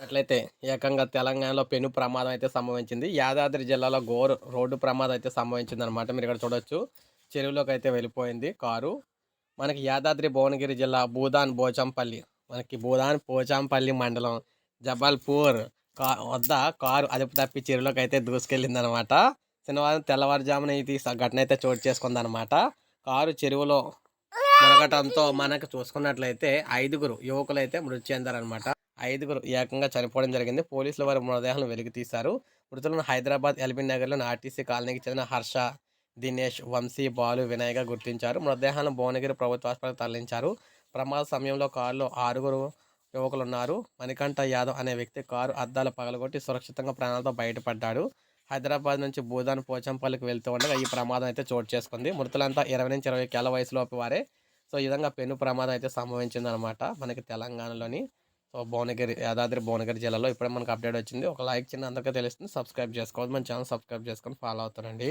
అట్లయితే ఏకంగా తెలంగాణలో పెను ప్రమాదం అయితే సంభవించింది. యాదాద్రి జిల్లాలో గోరు రోడ్డు ప్రమాదం అయితే సంభవించింది అనమాట మీరు ఇక్కడ చూడొచ్చు. చెరువులోకి అయితే వెళ్ళిపోయింది కారు. మనకి యాదాద్రి భువనగిరి జిల్లా భూదాన్ పోచంపల్లి మనకి భూదాన్ పోచంపల్లి మండలం జబల్పూర్ కా వద్ద కారు అదుపు తప్పి చెరువులోకి అయితే దూసుకెళ్ళింది అనమాట శనివారం తెల్లవారుజామున ఇది ఘటన అయితే చోటు చేసుకుంది అనమాట కారు చెరువులో మునగటంతో మనకు చూసుకున్నట్లయితే ఐదుగురు యువకులు అయితే మృతి చెందారనమాట ఐదుగురు ఏకంగా చనిపోవడం జరిగింది. పోలీసులు వారి మృతదేహాలను వెలికి తీశారు మృతులను హైదరాబాద్ ఎల్బీ నగర్లోని ఆర్టీసీ కాలనీకి చెందిన హర్ష దినేష్ వంశీ బాలు వినయ్గా గుర్తించారు. మృతదేహాలను భువనగిరి ప్రభుత్వ ఆసుపత్రికి తరలించారు. ప్రమాద సమయంలో కారులో ఆరుగురు యువకులు ఉన్నారు మణికంఠ యాదవ్ అనే వ్యక్తి కారు అద్దాలు పగలగొట్టి సురక్షితంగా ప్రాణాలతో బయటపడ్డాడు. హైదరాబాద్ నుంచి భూదాన్ పోచంపల్లికి వెళ్తూ ఉండగా ఈ ప్రమాదం అయితే చోటు చేసుకుంది. మృతులంతా ఇరవై నుంచి ఇరవై కేళ్ళ వయసులోపు వారే. సో ఈ విధంగా పెను ప్రమాదం అయితే సంభవించిందనమాట మనకి తెలంగాణలోని. భువనగిరి యాదాద్రి భువనగిరి జిల్లాలో ఇప్పుడే మనకు అప్డేట్ వచ్చింది. ఒక లైక్ చిన్న అందరికీ తెలుస్తుంది. సబ్స్క్రైబ్ చేసుకోవాలి మన ఛానల్ సబ్స్క్రైబ్ చేసుకొని ఫాలో అవుతారండి.